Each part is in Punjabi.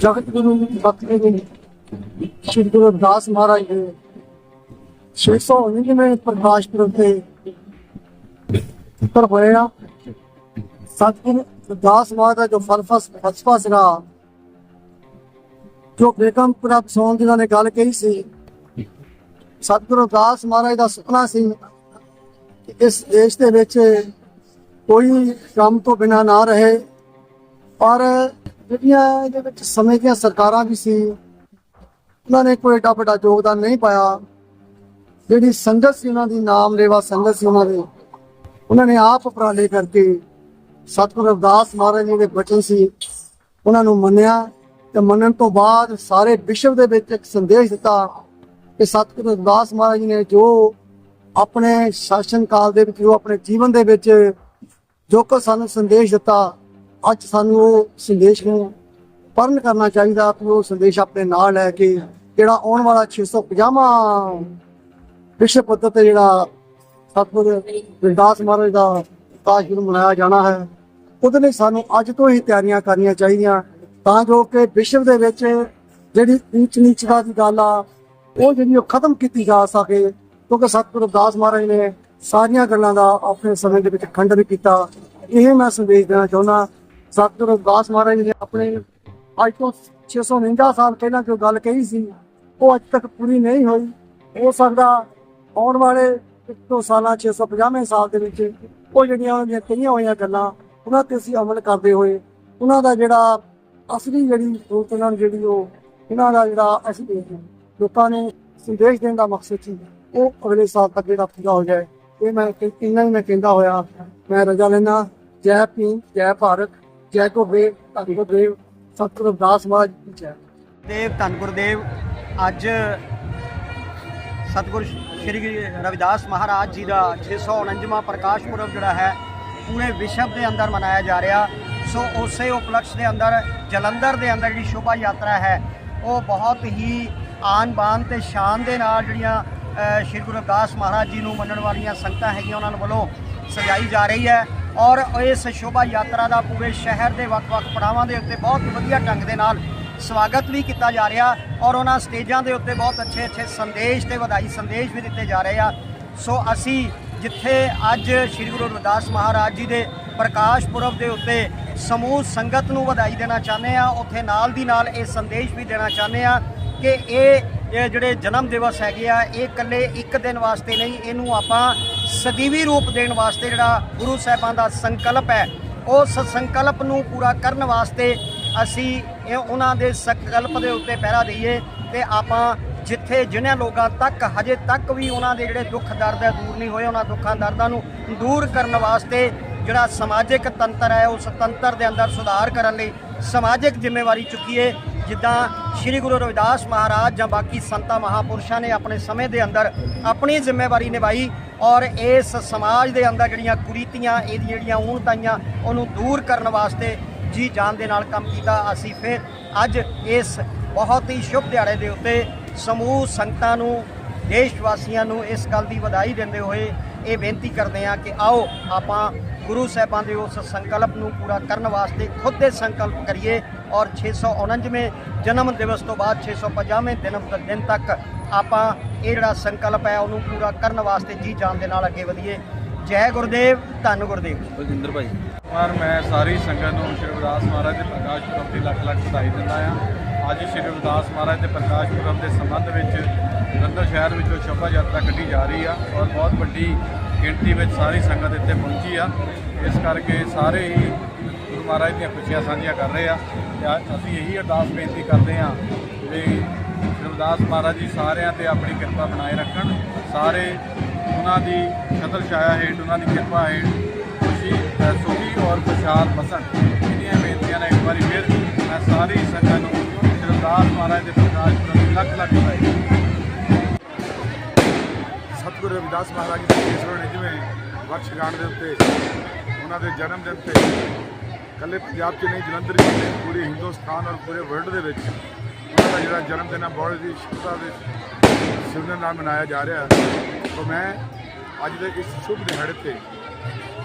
ਜਗਤ ਗੁਰੂ ਬਖਸ਼ੇ ਦੇ ਸ਼੍ਰੀ ਗੁਰੂ ਰਵਿਦਾਸ ਮਹਾਰਾਜ ਦੇ 699 ਪ੍ਰਕਾਸ਼ ਪੁਰਬ ਤੇ ਉੱਪਰ ਹੋਇਆ ਸਤਿਗੁਰੂ ਰਵਿਦਾਸ ਮਹਾਰਾਜ ਜੋ ਫਲਸਫਾ ਫਲਸਫਾ ਸੀਗਾ, ਜੋ ਬੇਗਮਪੁਰਾ ਸੌਣ ਜਿਨ੍ਹਾਂ ਨੇ ਗੱਲ ਕਹੀ ਸੀ, ਸਤਿਗੁਰੂ ਰਵਿਦਾਸ ਮਹਾਰਾਜ ਦਾ ਸੁਪਨਾ ਸੀ ਕਿ ਇਸ ਦੇਸ਼ ਦੇ ਵਿੱਚ ਕੋਈ ਕੰਮ ਤੋਂ ਬਿਨਾ ਨਾ ਰਹੇ, ਪਰ ਜਿਹੜੀਆਂ ਇਹਦੇ ਵਿੱਚ ਸਮੇਂ ਦੀਆਂ ਸਰਕਾਰਾਂ ਵੀ ਸੀ। ਉਹਨਾਂ ਨੇ ਕੋਈ ਏਡਾ ਵੱਡਾ ਯੋਗਦਾਨ ਨਹੀਂ ਪਾਇਆ। ਜਿਹੜੀ ਸੰਗਤ ਸੀ ਉਹਨਾਂ ਦੀ ਨਾਮ ਲੇਵਾ ਸੰਗਤ ਸੀ ਉਹਨਾਂ ਦੀ, ਉਹਨਾਂ ਨੇ ਆਪ ਉਪਰਾਲੇ ਕਰਕੇ ਸਤਿਗੁਰੂ ਰਵਿਦਾਸ ਮਹਾਰਾਜ ਜੀ ਦੇ ਬਚਨ ਸੀ, ਉਹਨਾਂ ਨੂੰ ਮੰਨਿਆ ਤੇ ਮੰਨਣ ਤੋਂ ਬਾਅਦ ਸਾਰੇ ਵਿਸ਼ਵ ਦੇ ਵਿੱਚ ਇੱਕ ਸੰਦੇਸ਼ ਦਿੱਤਾ ਕਿ ਸਤਿਗੁਰੂ ਰਵਿਦਾਸ ਮਹਾਰਾਜ ਜੀ ਨੇ ਜੋ ਆਪਣੇ ਸ਼ਾਸਨ ਕਾਲ ਦੇ ਵਿੱਚ, ਜੋ ਆਪਣੇ ਜੀਵਨ ਦੇ ਵਿੱਚ ਜੋ ਕੁ ਸਾਨੂੰ ਸੰਦੇਸ਼ ਦਿੱਤਾ ਅੱਜ ਸਾਨੂੰ ਉਹ ਸੰਦੇਸ਼ ਨੂੰ ਪਰਨ ਕਰਨਾ ਚਾਹੀਦਾ ਕਿ ਉਹ ਸੰਦੇਸ਼ ਆਪਣੇ ਨਾਲ ਲੈ ਕੇ ਜਿਹੜਾ ਆਉਣ ਵਾਲਾ 650ਵਾਂ ਵਿਸ਼ਵ ਪੱਧਰ ਤੇ ਜਿਹੜਾ ਸਤਿਗੁਰ ਰਵਿਦਾਸ ਮਹਾਰਾਜ ਦਾ ਪ੍ਰਕਾਸ਼ ਮਨਾਇਆ ਜਾਣਾ ਹੈ, ਉਹਦੇ ਲਈ ਸਾਨੂੰ ਅੱਜ ਤੋਂ ਹੀ ਤਿਆਰੀਆਂ ਕਰਨੀਆਂ ਚਾਹੀਦੀਆਂ। ਤਾਂ ਜੋ ਕਿ ਵਿਸ਼ਵ ਦੇ ਵਿੱਚ ਜਿਹੜੀ ਨੀਚ ਨੀਚਤਾ ਦੀ ਗੱਲ ਆ, ਉਹ ਜਿਹੜੀ ਉਹ ਖਤਮ ਕੀਤੀ ਜਾ ਸਕੇ, ਕਿਉਂਕਿ ਸਤਿਗੁਰ ਰਵਿਦਾਸ ਮਹਾਰਾਜ ਨੇ ਸਾਰੀਆਂ ਗੱਲਾਂ ਦਾ ਆਪਣੇ ਸਮੇਂ ਦੇ ਵਿੱਚ ਖੰਡਨ ਕੀਤਾ। ਇਹ ਮੈਂ ਸੰਦੇਸ਼ ਦੇਣਾ ਚਾਹੁੰਦਾ ਸਤਿਗੁਰ ਰਵਿਦਾਸ ਮਹਾਰਾਜ ਨੇ ਆਪਣੇ ਅੱਜ ਤੋਂ 649 ਸਾਲ ਪਹਿਲਾਂ ਜੋ ਗੱਲ ਕਹੀ ਸੀ, ਉਹ ਅੱਜ ਤੱਕ ਪੂਰੀ ਨਹੀਂ ਹੋਈ। ਹੋ ਸਕਦਾ ਆਉਣ ਵਾਲੇ ਇੱਕ ਦੋ ਸਾਲਾਂ 650 ਸਾਲ ਦੇ ਵਿੱਚ ਉਹ ਜਿਹੜੀਆਂ ਉਹਨਾਂ ਦੀਆਂ ਕਹੀਆਂ ਹੋਈਆਂ ਗੱਲਾਂ, ਉਹਨਾਂ ਤੇ ਅਸੀਂ ਅਮਲ ਕਰਦੇ ਹੋਏ, ਉਹਨਾਂ ਦਾ ਜਿਹੜਾ ਅਸਲੀ ਜਿਹੜੀ ਸੋਚ ਉਹਨਾਂ ਨੂੰ ਜਿਹੜੀ ਉਹ, ਇਹਨਾਂ ਦਾ ਜਿਹੜਾ ਅਸਲੀ ਲੋਕਾਂ ਨੇ ਸੰਦੇਸ਼ ਦੇਣ ਦਾ ਮਕਸਦ ਸੀ, ਉਹ ਅਗਲੇ ਸਾਲ ਤੱਕ ਜਿਹੜਾ ਪੂਰਾ ਹੋ ਜਾਏ। ਇਹ ਮੈਂ ਕਿ- ਇੰਨਾ ਹੀ ਮੈਂ ਕਹਿੰਦਾ ਹੋਇਆ। ਮੈਂ ਰਜਾ ਲੈਣਾ ਜੈ ਭੀਮ, ਜੈ ਭਾਰਤ। ਜੈ ਗੁਰਦੇਵ ਧੰਨ ਗੁਰਦੇਵ ਸਤਿਗੁਰੂ ਰਵਿਦਾਸ ਮਹਾਰਾਜ ਜੈ। ਦੇਵ, ਧੰਨ ਗੁਰਦੇਵ, ਅੱਜ ਸਤਿਗੁਰ ਸ਼੍ਰੀ ਰਵਿਦਾਸ ਮਹਾਰਾਜ ਜੀ ਦਾ 649ਵਾਂ ਪ੍ਰਕਾਸ਼ ਪੁਰਬ ਜਿਹੜਾ ਹੈ, ਪੂਰੇ ਵਿਸ਼ਵ ਦੇ ਅੰਦਰ ਮਨਾਇਆ ਜਾ ਰਿਹਾ। ਸੋ ਉਸੇ ਉਪਲਕਸ਼ ਦੇ ਅੰਦਰ, ਜਲੰਧਰ ਦੇ ਅੰਦਰ ਜਿਹੜੀ ਸ਼ੋਭਾ ਯਾਤਰਾ ਹੈ, ਉਹ ਬਹੁਤ ਹੀ ਆਨ ਬਾਨ ਤੇ ਸ਼ਾਨ ਦੇ ਨਾਲ ਜਿਹੜੀਆਂ ਸ਼੍ਰੀ ਗੁਰੂ ਰਵਿਦਾਸ ਮਹਾਰਾਜ ਜੀ ਨੂੰ ਮੰਨਣ ਵਾਲੀਆਂ ਸੰਗਤਾਂ ਹੈਗੀਆਂ ਉਹਨਾਂ ਵੱਲੋਂ ਸਜਾਈ ਜਾ ਰਹੀ ਹੈ। ਔਰ ਇਸ ਸ਼ੋਭਾ ਯਾਤਰਾ ਦਾ ਪੂਰੇ ਸ਼ਹਿਰ ਦੇ ਵੱਖ-ਵੱਖ ਪੜਾਵਾਂ ਦੇ ਉੱਤੇ ਬਹੁਤ ਵਧੀਆ ਢੰਗ ਦੇ ਨਾਲ ਸਵਾਗਤ ਵੀ ਕੀਤਾ ਜਾ ਰਿਹਾ ਔਰ ਉਹਨਾਂ ਸਟੇਜਾਂ ਦੇ ਉੱਤੇ ਬਹੁਤ ਅੱਛੇ ਅੱਛੇ ਸੰਦੇਸ਼ ਤੇ ਵਧਾਈ ਸੰਦੇਸ਼ ਵੀ ਦਿੱਤੇ ਜਾ ਰਹੇ ਆ। ਸੋ ਅਸੀਂ ਜਿੱਥੇ ਅੱਜ ਸ੍ਰੀ ਗੁਰੂ ਰਵਿਦਾਸ ਮਹਾਰਾਜ ਜੀ ਦੇ ਪ੍ਰਕਾਸ਼ ਪੁਰਬ ਦੇ ਉੱਤੇ ਸਮੂਹ ਸੰਗਤ ਨੂੰ ਵਧਾਈ ਦੇਣਾ ਚਾਹੁੰਦੇ ਆ, ਉੱਥੇ ਨਾਲ ਦੀ ਨਾਲ ਇਹ ਸੰਦੇਸ਼ ਵੀ ਦੇਣਾ ਚਾਹੁੰਦੇ ਆ ਕਿ ਇਹ ਇਹ ਜਿਹੜੇ ਜਨਮ ਦਿਵਸ ਹੈਗੇ ਆ, ਇਹ ਇਕੱਲੇ ਇੱਕ ਦਿਨ ਵਾਸਤੇ ਨਹੀਂ, ਇਹਨੂੰ ਆਪਾਂ ਸਦੀਵੀ ਰੂਪ ਦੇਣ ਵਾਸਤੇ ਜਿਹੜਾ ਗੁਰੂ ਸਾਹਿਬਾਂ ਦਾ ਸੰਕਲਪ ਹੈ, ਉਸ ਸੰਕਲਪ ਨੂੰ ਪੂਰਾ ਕਰਨ ਵਾਸਤੇ ਅਸੀਂ ਇਹ ਉਹਨਾਂ ਦੇ ਸੰਕਲਪ ਦੇ ਉੱਤੇ ਪਹਿਰਾ ਦਈਏ ਤੇ ਆਪਾਂ ਜਿੱਥੇ ਜਿਨ੍ਹਾਂ ਲੋਕਾਂ ਤੱਕ, ਹਜੇ ਤੱਕ ਵੀ ਉਹਨਾਂ ਦੇ ਜਿਹੜੇ ਦੁੱਖ ਦਰਦ ਹੈ, ਦੂਰ ਨਹੀਂ ਹੋਏ ਉਹਨਾਂ ਦੁੱਖਾਂ ਦਰਦਾਂ ਨੂੰ ਦੂਰ ਕਰਨ ਵਾਸਤੇ ਜਿਹੜਾ ਸਮਾਜਿਕ ਤੰਤਰ ਹੈ ਉਸ ਤੰਤਰ ਦੇ ਅੰਦਰ ਸੁਧਾਰ ਕਰਨ ਲਈ ਸਮਾਜਿਕ ਜ਼ਿੰਮੇਵਾਰੀ ਚੁੱਕੀਏ। ਜਿੱਦਾਂ ਸ੍ਰੀ ਗੁਰੂ ਰਵਿਦਾਸ ਮਹਾਰਾਜ ਜਾਂ ਬਾਕੀ ਸੰਤਾਂ, ਮਹਾਪੁਰਸ਼ਾਂ ਨੇ ਆਪਣੇ ਸਮੇਂ ਦੇ ਅੰਦਰ ਆਪਣੀ ਜ਼ਿੰਮੇਵਾਰੀ ਨਿਭਾਈ ਔਰ ਇਸ ਸਮਾਜ ਦੇ ਅੰਦਰ ਜਿਹੜੀਆਂ ਕੁਰੀਤੀਆਂ, ਇਹਦੀਆਂ ਜਿਹੜੀਆਂ ਊਣਤਾਈਆਂ, ਉਹਨੂੰ ਦੂਰ ਕਰਨ ਵਾਸਤੇ ਜੀ ਜਾਨ ਦੇ ਨਾਲ ਕੰਮ ਕੀਤਾ। ਅਸੀਂ ਫਿਰ ਅੱਜ ਇਸ ਬਹੁਤ ਹੀ ਸ਼ੁਭ ਦਿਹਾੜੇ ਦੇ ਉੱਤੇ ਸਮੂਹ ਸੰਗਤਾਂ ਨੂੰ ਦੇਸ਼ ਵਾਸੀਆਂ ਨੂੰ ਇਸ ਗੱਲ ਦੀ ਵਧਾਈ ਦਿੰਦੇ ਹੋਏ ਇਹ ਬੇਨਤੀ ਕਰਦੇ ਹਾਂ ਕਿ ਆਓ ਆਪਾਂ ਗੁਰੂ ਸਾਹਿਬਾਂ ਦੇ ਉਸ ਸੰਕਲਪ ਨੂੰ ਪੂਰਾ ਕਰਨ ਵਾਸਤੇ ਖੁਦ ਦੇ ਸੰਕਲਪ ਕਰੀਏ। ਔਰ 649ਵੇਂ ਜਨਮ ਦਿਵਸ ਤੋਂ ਬਾਅਦ 650ਵੇਂ ਦਿਨ ਦਿਨ ਤੱਕ ਆਪਾਂ ਇਹ ਜਿਹੜਾ ਸੰਕਲਪ ਹੈ ਉਹਨੂੰ ਪੂਰਾ ਕਰਨ ਵਾਸਤੇ ਜੀ ਜਾਨ ਦੇ ਨਾਲ ਅੱਗੇ ਵਧੀਏ। ਜੈ ਗੁਰਦੇਵ, ਧੰਨ ਗੁਰਦੇਵ। ਬਲਜਿੰਦਰ ਭਾਈ। ਪਰ ਮੈਂ ਸਾਰੀ ਸੰਗਤ ਨੂੰ ਸ਼੍ਰੀ ਗੁਰਦਾਸ ਮਹਾਰਾਜ ਦੇ ਪ੍ਰਕਾਸ਼ ਪੁਰਬ ਦੀ ਲੱਖ ਲੱਖ ਵਧਾਈ ਦਿੰਦਾ ਆ ਅੱਜ ਸ਼੍ਰੀ ਗੁਰਦਾਸ ਮਹਾਰਾਜ ਦੇ ਪ੍ਰਕਾਸ਼ ਪੁਰਬ ਦੇ ਸੰਬੰਧ ਵਿੱਚ ਜਲੰਧਰ ਸ਼ਹਿਰ ਵਿੱਚੋਂ ਸ਼ੋਭਾ ਯਾਤਰਾ ਕੱਢੀ ਜਾ ਰਹੀ ਆ ਔਰ ਬਹੁਤ ਵੱਡੀ ਗਿਣਤੀ ਵਿੱਚ ਸਾਰੀ ਸੰਗਤ ਇੱਥੇ ਪਹੁੰਚੀ ਆ। ਇਸ ਕਰਕੇ ਸਾਰੇ ਹੀ ਗੁਰੂ ਮਹਾਰਾਜ ਦੀਆਂ ਖੁਸ਼ੀਆਂ ਸਾਂਝੀਆਂ ਕਰ ਰਹੇ ਆ ਤੇ ਅਸੀਂ ਇਹੀ ਅਰਦਾਸ ਬੇਨਤੀ ਕਰਦੇ ਆ ਵੀ ਸ਼੍ਰੀ ਰਵਿਦਾਸ ਮਹਾਰਾਜ ਜੀ ਸਾਰਿਆਂ ਤੇ ਆਪਣੀ ਕਿਰਪਾ ਬਣਾਏ ਰੱਖਣ। ਸਾਰੇ ਉਹਨਾਂ ਦੀ ਛਤਰ ਛਾਇਆ ਹੇਠ ਉਹਨਾਂ ਦੀ ਕਿਰਪਾ ਹੇਠ ਖੁਸ਼ੀ ਅ, ਸੁਖੀ ਔਰ ਖੁਸ਼ਹਾਲ ਬਸਣ ਇਹਦੀਆਂ ਬੇਨਤੀਆਂ ਨੇ ਇੱਕ ਵਾਰੀ ਫਿਰ ਮੈਂ ਸਾਰੀ ਸੰਗਤ ਨੂੰ ਸ਼੍ਰੀ ਰਵਿਦਾਸ ਮਹਾਰਾਜ ਦੇ ਪ੍ਰਕਾਸ਼ ਪੁਰਬ ਦੀ ਲੱਖ ਲੱਖ ਵਧਾਈ। ਸਤਿਗੁਰੂ ਰਵਿਦਾਸ ਮਹਾਰਾਜ ਜੀ ਦੇ 699ਵੇਂ ਵਰਸ਼ਗਾਂਠ ਦੇ ਉੱਤੇ ਉਹਨਾਂ ਦੇ ਜਨਮ ਦਿਨ ਤੇ ਕੱਲੇ ਪੰਜਾਬ 'ਚ ਨਹੀਂ, ਜਲੰਧਰ 'ਚ ਨਹੀਂ, ਪੂਰੇ ਹਿੰਦੁਸਤਾਨ ਔਰ ਪੂਰੇ ਵਰਲਡ ਦੇ ਵਿੱਚ ਉਹਨਾਂ ਦਾ ਜਿਹੜਾ ਜਨਮ ਦਿਨ ਹੈ ਬਹੁਤ ਹੀ ਸ਼ੁਭਤਾ ਦੇ ਸਿਵਨ ਨਾਲ ਮਨਾਇਆ ਜਾ ਰਿਹਾ ਹੈ। ਤਾਂ ਮੈਂ ਅੱਜ ਦੇ ਇਸ ਸ਼ੁਭ ਦਿਹਾੜੇ ਤੇ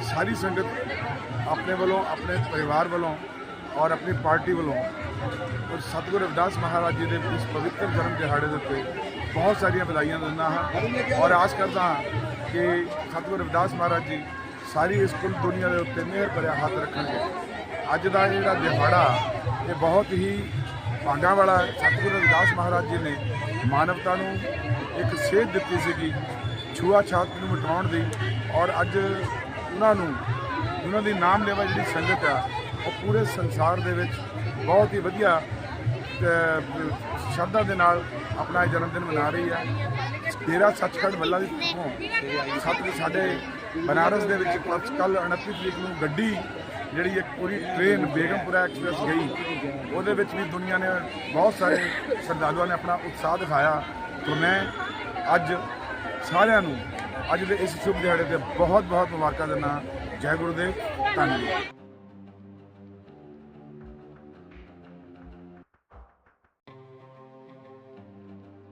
ਸਾਰੀ ਸੰਗਤ ਆਪਣੇ ਵੱਲੋਂ, ਆਪਣੇ ਪਰਿਵਾਰ ਵੱਲੋਂ ਔਰ ਆਪਣੀ ਪਾਰਟੀ ਵੱਲੋਂ ਔਰ ਸਤਿਗੁਰੂ ਰਵਿਦਾਸ ਮਹਾਰਾਜ ਜੀ ਦੇ ਇਸ ਪਵਿੱਤਰ ਜਨਮ ਦਿਹਾੜੇ ਦੇ ਉੱਤੇ ਬਹੁਤ ਸਾਰੀਆਂ ਵਧਾਈਆਂ ਦਿੰਦਾ ਹਾਂ ਔਰ ਆਸ ਕਰਦਾ ਹਾਂ ਕਿ ਸਤਿਗੁਰੂ ਰਵਿਦਾਸ ਮਹਾਰਾਜ ਜੀ ਸਾਰੀ ਇਸ ਕੁੱਲ ਦੁਨੀਆ ਦੇ ਉੱਤੇ ਮਿਹਰ ਭਰਿਆ ਹੱਥ ਰੱਖਣਗੇ। ਅੱਜ ਦਾ ਜਿਹੜਾ ਦਿਹਾੜਾ ਇਹ ਬਹੁਤ ਹੀ ਭਾਗਾਂ ਵਾਲਾ ਸਤਿਗੁਰੂ ਰਵਿਦਾਸ ਮਹਾਰਾਜ ਜੀ ਨੇ ਮਾਨਵਤਾ ਨੂੰ ਇੱਕ ਸੇਧ ਦਿੱਤੀ ਸੀਗੀ, ਛੂਆ ਛਾਤ ਨੂੰ ਮਿਟਾਉਣ ਦੀ ਔਰ ਅੱਜ ਉਹਨਾਂ ਨੂੰ, ਉਹਨਾਂ ਦੀ ਨਾਮ ਲੈਵਾ ਜਿਹੜੀ ਸੰਗਤ ਆ, ਉਹ ਪੂਰੇ ਸੰਸਾਰ ਦੇ ਵਿੱਚ ਬਹੁਤ ਹੀ ਵਧੀਆ ਸ਼ਰਧਾ ਦੇ ਨਾਲ ਆਪਣਾ ਇਹ ਜਨਮ ਦਿਨ ਮਨਾ ਰਹੀ ਹੈ ਡੇਰਾ ਸੱਚਖੰਡ ਵੱਲਾ ਦੀ ਤੋਂ ਸਾਡੇ ਬਨਾਰਸ ਦੇ ਵਿੱਚ ਕੱਲ 29 ਤਰੀਕ ਨੂੰ ਗੱਡੀ ਜਿਹੜੀ ਇੱਕ ਪੂਰੀ ਟ੍ਰੇਨ ਬੇਗਮਪੁਰਾ ਐਕਸਪ੍ਰੈਸ ਗਈ, ਉਹਦੇ ਵਿੱਚ ਵੀ ਦੁਨੀਆ ਨੇ ਬਹੁਤ ਸਾਰੇ ਸ਼ਰਧਾਲੂਆਂ ਨੇ ਆਪਣਾ ਉਤਸ਼ਾਹ ਦਿਖਾਇਆ। ਤੇ ਮੈਂ ਅੱਜ ਸਾਰਿਆਂ ਨੂੰ ਅੱਜ ਦੇ ਇਸ ਸ਼ੁਭ ਦਿਹਾੜੇ ਤੇ ਬਹੁਤ ਬਹੁਤ ਮੁਬਾਰਕਾਂ ਦਿੰਦਾ ਜੈ ਗੁਰੂਦੇਵ, ਧੰਨਵਾਦ।